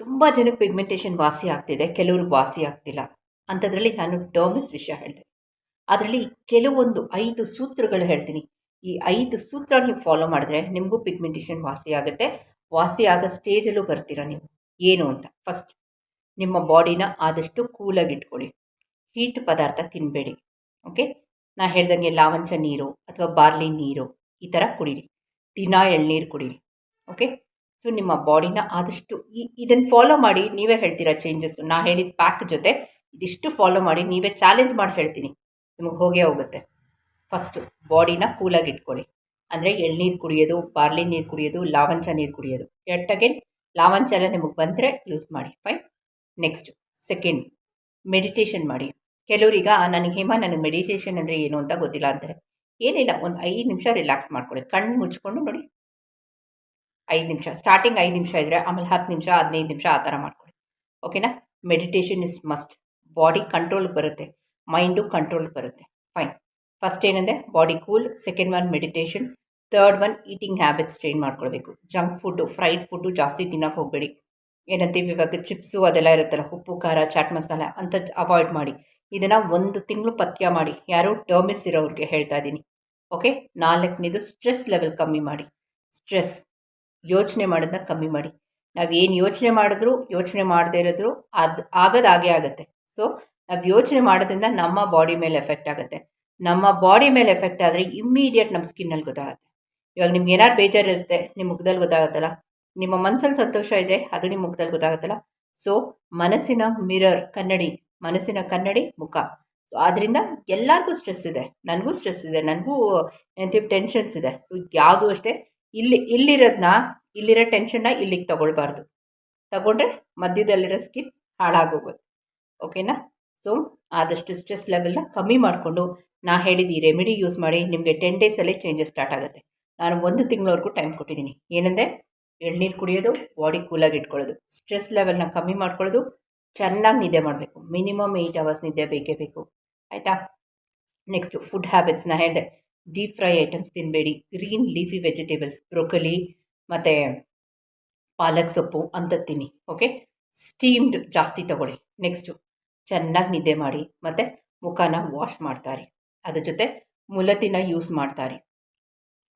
ತುಂಬ ಜನಕ್ಕೆ ಪಿಗ್ಮೆಂಟೇಷನ್ ವಾಸಿ ಆಗ್ತಿದೆ, ಕೆಲವರು ವಾಸಿ ಆಗ್ತಿಲ್ಲ. ಅಂಥದ್ರಲ್ಲಿ ನಾನು ಡೋಮಿಸ್ ವಿಷಯ ಹೇಳಿದೆ. ಅದರಲ್ಲಿ ಕೆಲವೊಂದು ಐದು ಸೂತ್ರಗಳು ಹೇಳ್ತೀನಿ. ಈ ಐದು ಸೂತ್ರ ನೀವು ಫಾಲೋ ಮಾಡಿದ್ರೆ ನಿಮಗೂ ಪಿಗ್ಮೆಂಟೇಷನ್ ವಾಸಿ ಆಗುತ್ತೆ. ವಾಸಿ ಆಗೋ ಸ್ಟೇಜಲ್ಲೂ ಬರ್ತೀರ ನೀವು? ಏನು ಅಂತ? ಫಸ್ಟ್ ನಿಮ್ಮ ಬಾಡಿನ ಆದಷ್ಟು ಕೂಲಾಗಿ ಇಟ್ಕೊಳ್ಳಿ ಹೀಟ್ ಪದಾರ್ಥ ತಿನ್ನಬೇಡಿ ಓಕೆ ನಾ ಹೇಳ್ದಂಗೆ ಲಾವಂಚ ನೀರು ಅಥವಾ ಬಾರ್ಲಿ ನೀರು ಈ ಥರ ಕುಡೀರಿ. ದಿನ ಎಳ್ನೀರು ಕುಡೀರಿ. ಓಕೆ ಸೊ ನಿಮ್ಮ ಬಾಡಿನ ಆದಷ್ಟು ಈ ಇದನ್ನು ಫಾಲೋ ಮಾಡಿ ನೀವೇ ಹೇಳ್ತೀರಾ ಚೇಂಜಸ್ಸು ನಾ ಹೇಳಿದ ಪ್ಯಾಕ್ ಜೊತೆ ಇದಿಷ್ಟು ಫಾಲೋ ಮಾಡಿ ನೀವೇ ಚಾಲೆಂಜ್ ಮಾಡಿ ಹೇಳ್ತೀನಿ. ನಿಮಗೆ ಹೋಗೇ ಹೋಗುತ್ತೆ. ಫಸ್ಟು ಬಾಡಿನ ಕೂಲಾಗಿ ಇಟ್ಕೊಳ್ಳಿ. ಅಂದರೆ ಎಳ್ನೀರು ಕುಡಿಯೋದು, ಬಾರ್ಲಿ ನೀರು ಕುಡಿಯೋದು, ಲಾವಂಚ ನೀರು ಕುಡಿಯೋದು. ಎಟ್ ಅಗೇನ್ ಲಾವಂಚ ಎಲ್ಲ ನಿಮಗೆ ಬಂದರೆ ಯೂಸ್ ಮಾಡಿ. ಫೈನ್ ನೆಕ್ಸ್ಟು ಸೆಕೆಂಡ್ ಮೆಡಿಟೇಷನ್ ಮಾಡಿ. ಕೆಲವರೀಗ ನನಗೆ ಹೇಮ, ನನಗೆ ಮೆಡಿಟೇಷನ್ ಅಂದರೆ ಏನು ಅಂತ ಗೊತ್ತಿಲ್ಲ ಅಂತಾರೆ. ಏನಿಲ್ಲ, ಒಂದು ಐದು ನಿಮಿಷ ರಿಲ್ಯಾಕ್ಸ್ ಮಾಡ್ಕೊಳ್ಳಿ. ಕಣ್ಣು ಮುಚ್ಕೊಂಡು ನೋಡಿ. ಐದು ನಿಮಿಷ ಸ್ಟಾರ್ಟಿಂಗ್ ಐದು ನಿಮಿಷ ಇದ್ದರೆ ಆಮೇಲೆ ಹತ್ತು ನಿಮಿಷ, ಹದಿನೈದು ನಿಮಿಷ ಆ ಥರ ಮಾಡ್ಕೊಳ್ಳಿ ಓಕೆನಾ meditation is must body control ಬರುತ್ತೆ. ಮೈಂಡು ಕಂಟ್ರೋಲ್ ಬರುತ್ತೆ. ಫೈನ್ ಫಸ್ಟ್ ಏನಂದರೆ body cool second one meditation third one eating habits change ಮಾಡ್ಕೊಳ್ಬೇಕು. ಜಂಕ್ ಫುಡ್ಡು ಫ್ರೈಡ್ ಫುಡ್ಡು ಜಾಸ್ತಿ ತಿನ್ನೋಕೆ ಹೋಗಬೇಡಿ. ಏನಂತೀವಿ ಇವಾಗ ಚಿಪ್ಸು ಅದೆಲ್ಲ ಇರುತ್ತಲ್ಲ, ಉಪ್ಪು, ಖಾರ ಚಾಟ್ ಮಸಾಲ ಅಂತ ಅವಾಯ್ಡ್ ಮಾಡಿ. ಇದನ್ನು ಒಂದು ತಿಂಗಳು ಪಥ್ಯ ಮಾಡಿ. ಯಾರು ಟರ್ಮಿಸ್ ಇರೋರಿಗೆ ಹೇಳ್ತಾ ಇದ್ದೀನಿ. ಓಕೆ ನಾಲ್ಕನೇದು ಸ್ಟ್ರೆಸ್ ಲೆವೆಲ್ ಕಮ್ಮಿ ಮಾಡಿ. ಸ್ಟ್ರೆಸ್ ಯೋಚನೆ ಮಾಡೋದನ್ನ ಕಮ್ಮಿ ಮಾಡಿ. ನಾವು ಏನು ಯೋಚನೆ ಮಾಡಿದ್ರು, ಯೋಚನೆ ಮಾಡದೇ ಇರೋದ್ರು ಅದು ಆಗೋದು ಹಾಗೇ ಆಗುತ್ತೆ. ಸೊ ನಾವು ಯೋಚನೆ ಮಾಡೋದ್ರಿಂದ ನಮ್ಮ ಬಾಡಿ ಮೇಲೆ ಎಫೆಕ್ಟ್ ಆಗುತ್ತೆ. ನಮ್ಮ ಬಾಡಿ ಮೇಲೆ ಎಫೆಕ್ಟ್ ಆದರೆ ಇಮ್ಮಿಡಿಯೇಟ್ ನಮ್ಮ ಸ್ಕಿನ್ನಲ್ಲಿ ಗೊತ್ತಾಗುತ್ತೆ. ಇವಾಗ ನಿಮ್ಗೆ ಏನಾದ್ರು ಬೇಜಾರಿರುತ್ತೆ ನಿಮ್ಮ ಮುಖದಲ್ಲಿ ಗೊತ್ತಾಗುತ್ತಲ್ಲ? ನಿಮ್ಮ ಮನಸ್ಸಲ್ಲಿ ಸಂತೋಷ ಇದೆ, ಅದು ನಿಮ್ಮ ಮುಖದಲ್ಲಿ ಗೊತ್ತಾಗುತ್ತಲ್ಲ? ಸೊ ಮನಸ್ಸಿನ ಮಿರರ್ ಕನ್ನಡಿ, ಮನಸ್ಸಿನ ಕನ್ನಡಿ ಮುಖ. ಸೊ ಆದ್ದರಿಂದ ಎಲ್ಲರಿಗೂ ಸ್ಟ್ರೆಸ್ ಇದೆ. ನನಗೂ ಸ್ಟ್ರೆಸ್ ಇದೆ. ನನಗೂ ಟೆನ್ಷನ್ಸ್ ಇದೆ. ಸೊ ಯಾವುದು ಅಷ್ಟೇ. ಇಲ್ಲಿ ಇಲ್ಲಿರೋದನ್ನ ಇಲ್ಲಿರೋ ಟೆನ್ಷನ್ನ ಇಲ್ಲಿಗೆ ತೊಗೊಳ್ಬಾರ್ದು. ತಗೊಂಡ್ರೆ ಮಧ್ಯದಲ್ಲಿರೋ ಸ್ಕಿನ್ ಹಾಳಾಗೋಗುತ್ತೆ. ಓಕೆನಾ ಸೊ ಆದಷ್ಟು ಸ್ಟ್ರೆಸ್ ಲೆವೆಲ್ನ ಕಮ್ಮಿ ಮಾಡಿಕೊಂಡು ನಾ ಹೇಳಿದ ಈ ರೆಮಿಡಿ ಯೂಸ್ ಮಾಡಿ ನಿಮಗೆ ಟೆನ್ ಡೇಸಲ್ಲೇ ಚೇಂಜಸ್ ಸ್ಟಾರ್ಟ್ ಆಗುತ್ತೆ. ನಾನು ಒಂದು ತಿಂಗಳವರೆಗೂ ಟೈಮ್ ಕೊಟ್ಟಿದ್ದೀನಿ ಏನಂದರೆ ಎಳ್ನೀರು ಕುಡಿಯೋದು ಬಾಡಿ ಕೂಲಾಗಿ ಇಟ್ಕೊಳ್ಳೋದು. ಸ್ಟ್ರೆಸ್ ಲೆವೆಲ್ನ ಕಮ್ಮಿ ಮಾಡ್ಕೊಳ್ಳೋದು, ಚೆನ್ನಾಗಿ ನಿದ್ದೆ ಮಾಡಬೇಕು. ಮಿನಿಮಮ್ ಏಯ್ಟ್ ಅವರ್ಸ್ ನಿದ್ದೆ ಬೇಕೇ ಬೇಕು. ಆಯಿತಾ? ನೆಕ್ಸ್ಟು ಫುಡ್ ಹ್ಯಾಬಿಟ್ಸ್ನ ಹೇಳಿದೆ. ಡೀಪ್ ಫ್ರೈ ಐಟಮ್ಸ್ ತಿನ್ನಬೇಡಿ ಗ್ರೀನ್ ಲೀಫಿ ವೆಜಿಟೇಬಲ್ಸ್ ಬ್ರೊಕೊಲಿ ಮತ್ತು ಪಾಲಕ್ ಸೊಪ್ಪು ಅಂತ ತಿನ್ನಿ ಓಕೆ ಸ್ಟೀಮ್ಡ್ ಜಾಸ್ತಿ ತಗೊಳ್ಳಿ. ನೆಕ್ಸ್ಟು ಚೆನ್ನಾಗಿ ನಿದ್ದೆ ಮಾಡಿ ಮತ್ತು ಮುಖನ ವಾಶ್ ಮಾಡ್ತಾರೆ. ಅದ್ರ ಜೊತೆ ಮುಲತಿನ ಯೂಸ್ ಮಾಡ್ತಾರೆ.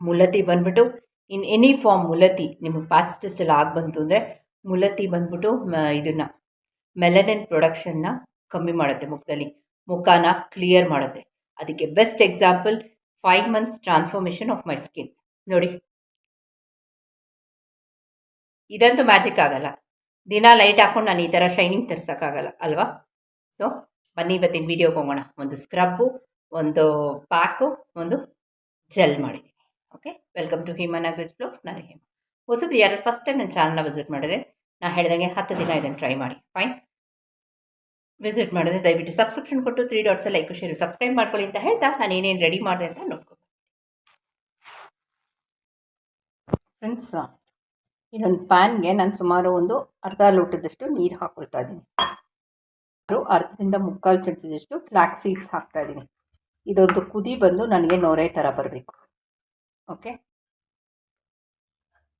ಮುಲತಿ ಬಂದ್ಬಿಟ್ಟು ಇನ್ ಎನಿ ಫಾರ್ಮ್ ಮುಲತಿ, ನಿಮಗೆ ಪ್ಯಾಚ್ ಟೆಸ್ಟ್ ಎಲ್ಲ ಆಗಿ ಬಂತು ಅಂದರೆ ಮುಲತಿ ಬಂದ್ಬಿಟ್ಟು ಇದನ್ನು ಮೆಲನಿನ್ ಪ್ರೊಡಕ್ಷನ್ನ ಕಮ್ಮಿ ಮಾಡುತ್ತೆ ಮುಖದಲ್ಲಿ. ಮುಖನ ಕ್ಲಿಯರ್ ಮಾಡುತ್ತೆ. ಅದಕ್ಕೆ best example five months transformation of my skin ನೋಡಿ. ಇದಂತೂ ಮ್ಯಾಜಿಕ್ ಆಗಲ್ಲ. ದಿನ ಲೈಟ್ ಹಾಕೊಂಡು ನಾನು ಈ ಥರ ಶೈನಿಂಗ್ ತರ್ಸೋಕ್ಕಾಗಲ್ಲ ಅಲ್ವಾ? ಸೊ ಬನ್ನಿ ಇವತ್ತಿನ ವೀಡಿಯೋಗೆ ಹೋಗೋಣ. ಒಂದು ಸ್ಕ್ರಬ್ಬು ಒಂದು ಪ್ಯಾಕು ಒಂದು ಜೆಲ್ ಮಾಡಿದ್ದೀನಿ. Okay welcome to Hima Nagaraj blogs ನಾನು ಹೇಮ. ಹೊಸಬ್ರು ಯಾರು ಫಸ್ಟ್ ಟೈಮ್ ನನ್ನ ಚಾನಲ್ನ ವಿಸಿಟ್ ಮಾಡಿದ್ರೆ ನಾನು ಹೇಳ್ದಂಗೆ ಹತ್ತು ದಿನ ಇದನ್ನು ಟ್ರೈ ಮಾಡಿ. ಫೈನ್ ವಿಸಿಟ್ ಮಾಡಿದ್ರೆ ದಯವಿಟ್ಟು ಸಬ್ಸ್ಕ್ರಿಪ್ಷನ್ ಕೊಟ್ಟು three dots like share subscribe ಮಾಡ್ಕೊಳ್ಳಿ ಅಂತ ಹೇಳ್ತಾ ನಾನು ಏನೇನು ರೆಡಿ ಮಾಡಿದೆ ಅಂತ ನೋಡ್ಕೊ. ಫ್ರೆಂಡ್ಸ್ ಇನ್ನೊಂದು ಪ್ಯಾನ್ಗೆ ನಾನು ಸುಮಾರು ಒಂದು ಅರ್ಧ ಲೋಟದಷ್ಟು ನೀರು ಹಾಕ್ಕೊಳ್ತಾ ಇದ್ದೀನಿ. ಅರ್ಧದಿಂದ ಮುಕ್ಕಾಲು ಚಮಚದಷ್ಟು ಫ್ಲ್ಯಾಕ್ ಸೀಡ್ಸ್ ಹಾಕ್ತಾ ಇದ್ದೀನಿ. ಇದೊಂದು ಕುದಿ ಬಂದು ನನಗೆ ನೊರೆ ಥರ ಬರಬೇಕು. ಓಕೆ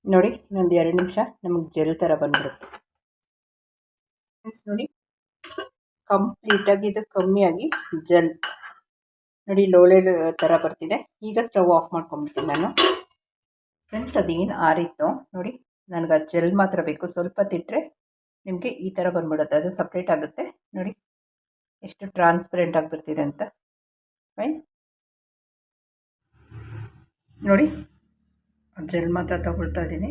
ನೋಡಿ, ಇನ್ನೊಂದು ಎರಡು ನಿಮಿಷ, ನಮಗೆ ಜೆಲ್ ಥರ ಬಂದ್ಬಿಡುತ್ತೆ. ನೋಡಿ. ಕಂಪ್ಲೀಟಾಗಿ ಇದು ಕಮ್ಮಿಯಾಗಿ ಜಲ್ ನೋಡಿ ಲೋಳೆ ಥರ ಬರ್ತಿದೆ. ಈಗ ಸ್ಟವ್ ಆಫ್ ಮಾಡ್ಕೊಂಬಿಡ್ತೀನಿ ನಾನು. ಫ್ರೆಂಡ್ಸ್ ಅದೇನು ಆರಿತ್ತು? ನೋಡಿ, ನನಗೆ ಆ ಜೆಲ್ ಮಾತ್ರ ಬೇಕು. ಸ್ವಲ್ಪ ತಿಟ್ಟರೆ ನಿಮಗೆ ಈ ಥರ ಬಂದ್ಬಿಡುತ್ತೆ. ಅದು ಸಪ್ರೇಟ್ ಆಗುತ್ತೆ. ನೋಡಿ, ಎಷ್ಟು ಟ್ರಾನ್ಸ್ಪರೆಂಟ್ ಆಗಿಬಿಡ್ತಿದೆ ಅಂತ. ಫೈನ್ ನೋಡಿ ಜೆಲ್ ಮಾತ್ರ ತಗೊಳ್ತಾ ಇದ್ದೀನಿ.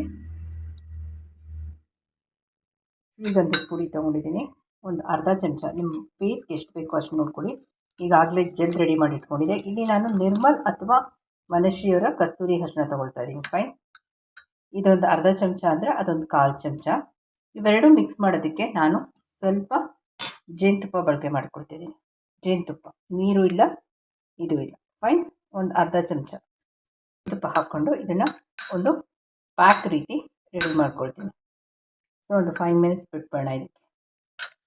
ಈಗೊಂದು ಪುಡಿ ತೊಗೊಂಡಿದ್ದೀನಿ. ಒಂದು ಅರ್ಧ ಚಮಚ ನಿಮ್ಮ ಫೇಸ್ಗೆ ಎಷ್ಟು ಬೇಕೋ ಅಷ್ಟು ನೋಡ್ಕೊಳ್ಳಿ. ಈಗಾಗಲೇ ಜೆಲ್ ರೆಡಿ ಮಾಡಿ ಇಟ್ಕೊಂಡಿದೆ ಇಲ್ಲಿ ನಾನು ನಿರ್ಮಲ್ ಅಥವಾ ಮನಶ್ರೀಯವರ ಕಸ್ತೂರಿ ಅರಿಶಿನ ತೊಗೊಳ್ತಾ ಇದ್ದೀನಿ. ಫೈನ್ ಇದೊಂದು ಅರ್ಧ ಚಮಚ ಅಂದರೆ ಅದೊಂದು ಕಾಲು ಚಮಚ. ಇವೆರಡು ಮಿಕ್ಸ್ ಮಾಡೋದಕ್ಕೆ ನಾನು ಸ್ವಲ್ಪ ಜೇನುತುಪ್ಪ ಬಳಕೆ ಮಾಡ್ಕೊಳ್ತಿದ್ದೀನಿ ಜೇನುತುಪ್ಪ. ನೀರು ಇಲ್ಲ, ಇದು ಇಲ್ಲ. ಫೈನ್ ಒಂದು ಅರ್ಧ ಚಮಚ ತುಪ್ಪ ಹಾಕ್ಕೊಂಡು ಇದನ್ನು ಒಂದು ಪ್ಯಾಕ್ ರೀತಿ ರೆಡಿ ಮಾಡ್ಕೊಳ್ತೀನಿ. ಸೊ ಒಂದು ಫೈವ್ ಮಿನಿಟ್ಸ್ ಬಿಟ್ಬೋಣ ಇದಕ್ಕೆ.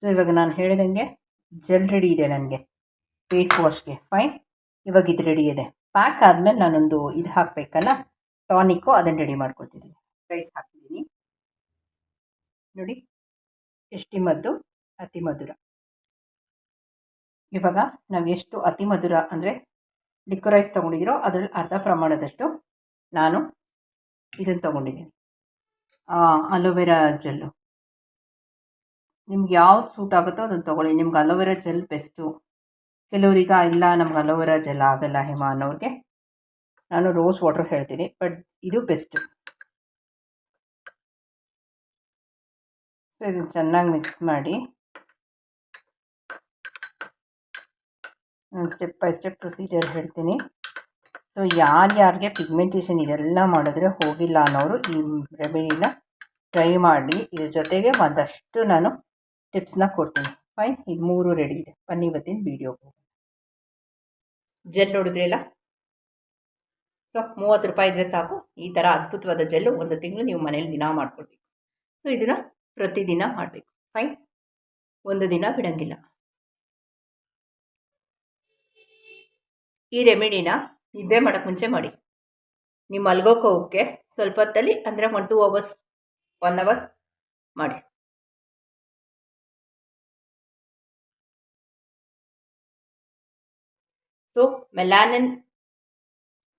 ಸೊ ಇವಾಗ ನಾನು ಹೇಳಿದಂಗೆ ಜೆಲ್ ರೆಡಿ ಇದೆ ನನಗೆ. ಫೇಸ್ ವಾಶ್ಗೆ ಫೈನ್ ಇವಾಗ ಇದು ರೆಡಿ ಇದೆ. ಪ್ಯಾಕ್ ಆದಮೇಲೆ ನಾನೊಂದು ಇದು ಹಾಕಬೇಕಲ್ಲ? ಟಾನಿಕ್ಕು ಅದನ್ನು ರೆಡಿ ಮಾಡ್ಕೊಳ್ತಿದ್ದೀನಿ. ರೈಸ್ ಹಾಕಿದ್ದೀನಿ ನೋಡಿ. ಎಷ್ಟು ಮದ್ದು? ಅತಿ ಮಧುರ. ಇವಾಗ ನಾವು ಎಷ್ಟು ಅತಿ ಮಧುರ ಅಂದರೆ ಲಿಕ್ವರೈಸ್ ತೊಗೊಂಡಿದ್ದೀರೋ ಅದರಲ್ಲಿ ಅರ್ಧ ಪ್ರಮಾಣದಷ್ಟು ನಾನು ಇದನ್ನು ತೊಗೊಂಡಿದ್ದೀನಿ. ಅಲೋವೆರಾ ಜೆಲ್ಲು ನಿಮ್ಗೆ ಯಾವ್ದು ಸೂಟ್ ಆಗುತ್ತೋ ಅದನ್ನು ತೊಗೊಳ್ಳಿ. ನಿಮ್ಗೆ ಅಲೋವೆರಾ ಜೆಲ್ ಬೆಸ್ಟು ಕೆಲವರಿಗೆ ಇಲ್ಲ, ನಮ್ಗೆ ಅಲೋವೆರಾ ಜೆಲ್ ಆಗಲ್ಲ ಹೇಮ ಅನ್ನೋರಿಗೆ. ನಾನು ರೋಸ್ ವಾಟರ್ ಹೇಳ್ತೀನಿ ಬಟ್ ಇದು ಬೆಸ್ಟು ಸೊ ಇದನ್ನು ಚೆನ್ನಾಗಿ ಮಿಕ್ಸ್ ಮಾಡಿ. ನಾನು ಸ್ಟೆಪ್ ಬೈ ಸ್ಟೆಪ್ ಪ್ರೊಸೀಜರ್ ಹೇಳ್ತೀನಿ. ಸೊ ಯಾರ್ಯಾರಿಗೆ ಪಿಗ್ಮೆಂಟೇಷನ್ ಇದೆಲ್ಲ ಮಾಡಿದ್ರೆ ಹೋಗಿಲ್ಲ ಅನ್ನೋರು ಈ ರೆಮಿಡಿನ ಟ್ರೈ ಮಾಡಿ. ಇದ್ರ ಜೊತೆಗೆ ಒಂದಷ್ಟು ನಾನು ಟಿಪ್ಸ್ನ ಕೊಡ್ತೀನಿ. ಫೈನ್, ಇದು ಮೂರು ರೆಡಿ ಇದೆ. ಬನ್ನಿ ಇವತ್ತಿನ ವೀಡಿಯೋಗೆ ಜೆಲ್ ನೋಡಿದ್ರಲ್ಲ ಸೊ ಮೂವತ್ತು ರೂಪಾಯಿ ಇದ್ದರೆ ಸಾಕು. ಈ ಥರ ಅದ್ಭುತವಾದ ಜೆಲ್ಲು ಒಂದು ತಿಂಗಳು ನೀವು ಮನೇಲಿ ದಿನ ಮಾಡ್ಕೊಳ್ಬೇಕು. ಸೊ ಇದನ್ನು ಪ್ರತಿದಿನ ಮಾಡಬೇಕು. ಫೈನ್ ಒಂದು ದಿನ ಬಿಡೋಂಗಿಲ್ಲ. ಈ ರೆಮಿಡಿನ ನಿದ್ದೆ ಮಾಡೋಕ್ಕೆ ಮುಂಚೆ ಮಾಡಿ. ನೀವು ಮಲ್ಗೋಕೋಕ್ಕೆ ಸ್ವಲ್ಪ ಹೊತ್ತಲ್ಲಿ, ಅಂದರೆ one two hours one hour ಮಾಡಿ. ಸೊ ಮೆಲಾನಿನ್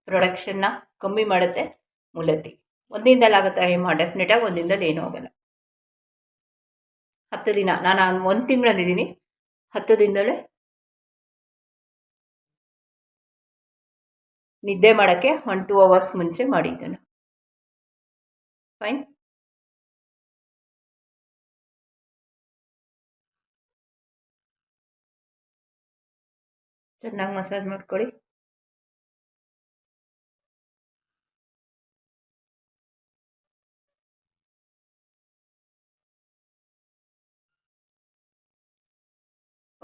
ಪ್ರೊಡಕ್ಷನ್ನ ಕಮ್ಮಿ ಮಾಡುತ್ತೆ ಮುಲತಿ. ಒಂದಿಂದಲೇ ಆಗುತ್ತೆ ಹೇಮ ಡೆಫಿನೆಟಾಗಿ ಒಂದಿಂದಲೇ ಏನೂ ಆಗೋಲ್ಲ. ಹತ್ತು ದಿನ, ನಾನು ಒಂದು ತಿಂಗಳಲ್ಲಿದ್ದೀನಿ. ಅಂದಿದ್ದೀನಿ ಹತ್ತು ದಿನದಲ್ಲೇ ನಿದ್ದೆ ಮಾಡೋಕ್ಕೆ ಒನ್ ಟೂ ಅವರ್ಸ್ ಮುಂಚೆ ಮಾಡಿದ್ದೇನೆ. ಫೈನ್ ಚೆನ್ನಾಗಿ ಮಸಾಜ್ ಮಾಡ್ಕೊಳ್ಳಿ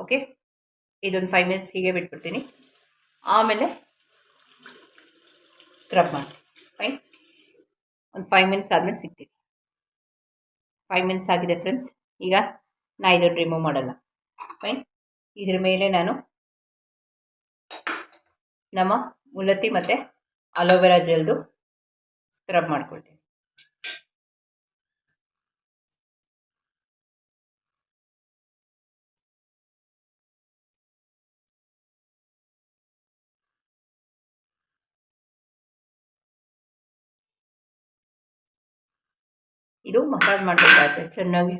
ಓಕೆ ಇದೊಂದು ಫೈವ್ ಮಿನಿಟ್ಸ್ ಹೀಗೆ ಬಿಟ್ಬಿಡ್ತೀನಿ. ಆಮೇಲೆ ಸ್ಕ್ರಬ್ ಮಾಡಿ ಫೈನ್ ಒಂದು ಫೈವ್ ಮಿನಿಟ್ಸ್ ಆದಮೇಲೆ ಸಿಗ್ತೀನಿ. ಫೈವ್ ಮಿನಿಟ್ಸ್ ಆಗಿದೆ ಫ್ರೆಂಡ್ಸ್ ಈಗ ನಾ ಇದನ್ನು ರಿಮೂವ್ ಮಾಡಲ್ಲ. ಫೈನ್ ಇದ್ರ ಮೇಲೆ ನಾನು ನಮ್ಮ ಮುಲತಿ ಮತ್ತು ಅಲೋವೆರಾ ಜೆಲ್ದು ಸ್ಕ್ರಬ್ ಮಾಡ್ಕೊಳ್ತೀನಿ. ಇದು ಮಸಾಜ್ ಮಾಡಬೇಕಾಗುತ್ತೆ ಚೆನ್ನಾಗಿ.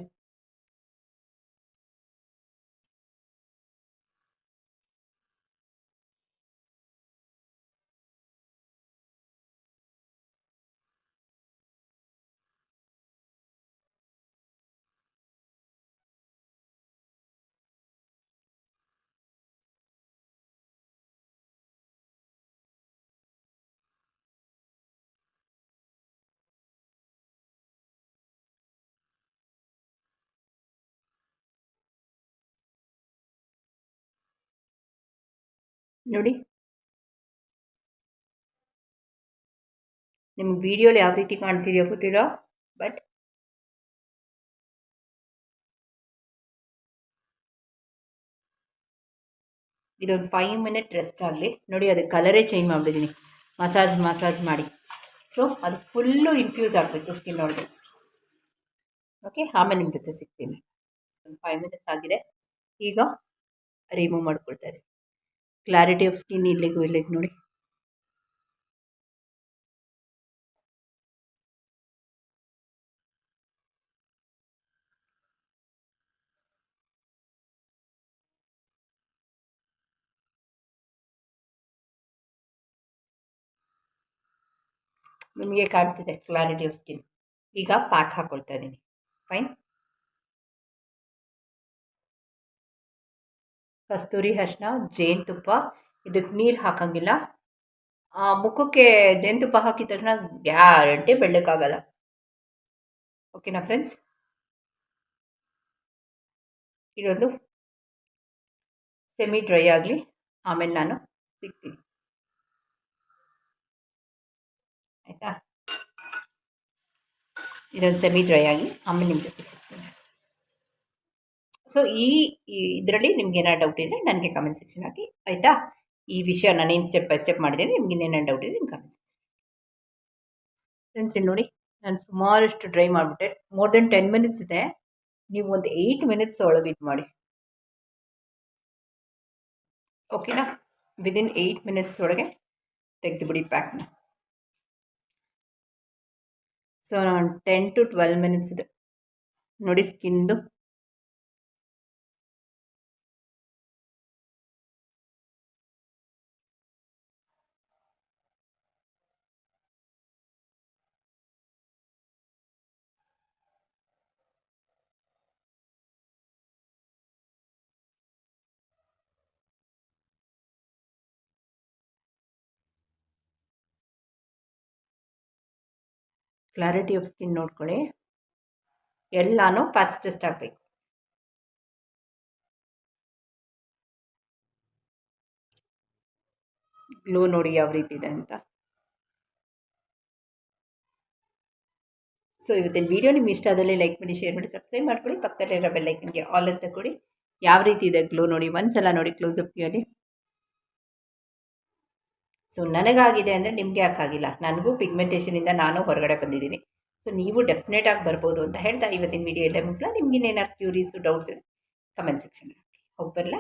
ನೋಡಿ. ನಿಮ್ಗೆ ವಿಡಿಯೋಲಿ ಯಾವ ರೀತಿ ಕಾಣ್ತಿದೆಯೋ ಗೊತ್ತಿರೋ ಬಟ್ ಇದೊಂದು ಫೈವ್ ಮಿನಿಟ್ ರೆಸ್ಟ್ ಆಗಲಿ. ನೋಡಿ, ಅದು ಕಲರೇ ಚೇಂಜ್ ಮಾಡಿಬಿಟ್ಟಿದ್ದೀನಿ ಮಸಾಜ್ ಮಸಾಜ್ ಮಾಡಿ. ಸೊ ಅದು ಫುಲ್ಲು ಇನ್ಫ್ಯೂಸ್ ಆಗಬೇಕು ಸ್ಕಿನ್ ಒಳಗೆ. ಓಕೆ ಆಮೇಲೆ ನಿಮ್ಮ ಜೊತೆ ಸಿಗ್ತೀನಿ. ಒಂದು ಫೈವ್ ಮಿನಿಟ್ಸ್ ಆಗಿದೆ. ಈಗ ರಿಮೂವ್ ಮಾಡ್ಕೊಳ್ತಾ ಇದ್ದೀನಿ ಕ್ಲಾರಿಟಿ ಆಫ್ ಸ್ಕಿನ್ ಇಲ್ಲಿಗೂ ಇಲ್ಲಿಗೆ ನೋಡಿ ನಿಮಗೆ ಕಾಣ್ತಿದೆ ಕ್ಲಾರಿಟಿ ಆಫ್ ಸ್ಕಿನ್ ಈಗ ಪ್ಯಾಕ್ ಹಾಕ್ಕೊಳ್ತಾ ಇದ್ದೀನಿ ಫೈನ್ ಕಸ್ತೂರಿ ಅರಿಶಿನ ಜೇನುತುಪ್ಪ ಇದಕ್ಕೆ ನೀರು ಹಾಕೋಂಗಿಲ್ಲ. ಮುಖಕ್ಕೆ ಜೇನುತುಪ್ಪ ಹಾಕಿದ ತಕ್ಷಣ ಗ್ಯಾರಂಟಿ ಬೆಳ್ಳಕ್ಕಾಗಲ್ಲ. ಓಕೆನಾ ಫ್ರೆಂಡ್ಸ್ ಇದೊಂದು ಸೆಮಿ ಡ್ರೈ ಆಗಲಿ, ಆಮೇಲೆ ನಾನು ಸಿಗ್ತೀನಿ. ಆಯಿತಾ? ಇದೊಂದು ಸೆಮಿ ಡ್ರೈ ಆಗಿ ಆಮೇಲೆ ನಿಮ್ಮ ಜೊತೆ ಸಿಗ್ತೀನಿ. ಸೊ ಈ ಇದರಲ್ಲಿ ನಿಮ್ಗೆ ಏನಾರು ಡೌಟ್ ಇದ್ದರೆ ನನಗೆ ಕಮೆಂಟ್ ಸೆಕ್ಷನ್ ಹಾಕಿ, ಆಯಿತಾ? ಈ ವಿಷಯ ನಾನು ನಾನೇನು ಸ್ಟೆಪ್ ಬೈ ಸ್ಟೆಪ್ ಮಾಡಿದ್ದೀನಿ, ನಿಮ್ಗೆ ಇನ್ನೇನು ಡೌಟ್ ಇದೆ ನಿಮ್ಗೆ ಕಮೆಂಟ್ ಫ್ರೆಂಡ್ಸ್ ಇಲ್ಲಿ ನೋಡಿ, ನಾನು ಸುಮಾರಷ್ಟು ಡ್ರೈ ಮಾಡಿಬಿಟ್ಟೆ. ಮೋರ್ ದೆನ್ ಟೆನ್ ಮಿನಿಟ್ಸ್ ಇದೆ. ನೀವು ಒಂದು ಏಯ್ಟ್ ಮಿನಿಟ್ಸ್ ಒಳಗೆ ಇದು ಮಾಡಿ. ಓಕೆನಾ ವಿದಿನ್ ಏಯ್ಟ್ ಮಿನಿಟ್ಸ್ ಒಳಗೆ ತೆಗೆದುಬಿಡಿ ಪ್ಯಾಕ್ನ ಸೊ ನಾನು ಟೆನ್ ಟು ಟ್ವೆಲ್ ಮಿನಿಟ್ಸ್ ಇದೆ. ನೋಡಿ ಸ್ಕಿನ್ದು ಕ್ಲಾರಿಟಿ ಆಫ್ ಸ್ಕಿನ್ ನೋಡ್ಕೊಳ್ಳಿ. ಎಲ್ಲನೂ ಪ್ಯಾಚ್ ಟೆಸ್ಟ್ ಆಗಬೇಕು. ಗ್ಲೋ ನೋಡಿ ಯಾವ ರೀತಿ ಇದೆ ಅಂತ. ಸೊ ಇವತ್ತಿನ ವೀಡಿಯೋ ನಿಮ್ಗೆ ಇಷ್ಟ ಆದಲ್ಲಿ ಲೈಕ್ ಮಾಡಿ ಶೇರ್ ಮಾಡಿ ಸಬ್ಸ್ಕ್ರೈಬ್ ಮಾಡ್ಕೊಳ್ಳಿ. ಪಕ್ಕದಲ್ಲಿರೋ ಬೆಲ್ಲೈಕನ್ಗೆ ಆಲ್ ಅಂತ ಕೊಡಿ. ಯಾವ ರೀತಿ ಇದೆ ಗ್ಲೋ ನೋಡಿ? ಒಂದ್ಸಲ ನೋಡಿ ಕ್ಲೋಸ್ ಅಪ್ ಅಲ್ಲಿ ಸೊ ನನಗಾಗಿದೆ ಅಂದರೆ ನಿಮಗೆ ಯಾಕಾಗಿಲ್ಲ. ನನಗೂ ಪಿಗ್ಮೆಂಟೇಷನಿಂದ ನಾನು ಹೊರಗಡೆ ಬಂದಿದ್ದೀನಿ. ಸೊ ನೀವು ಡೆಫಿನೆಟಾಗಿ ಬರ್ಬೋದು ಅಂತ ಹೇಳ್ತಾ ಇವತ್ತಿನ ವಿಡಿಯೋ ಎಲ್ಲ ಮುಗಿಸಲ್ಲ ನಿಮ್ಗೆ ಇನ್ನೇನಾದ್ರು ಕ್ಯೂರೀಸು ಡೌಟ್ಸ್ ಇದೆ ಕಮೆಂಟ್ ಸೆಕ್ಷನ್ ಹೋಗಿ ಬರಲ್ಲ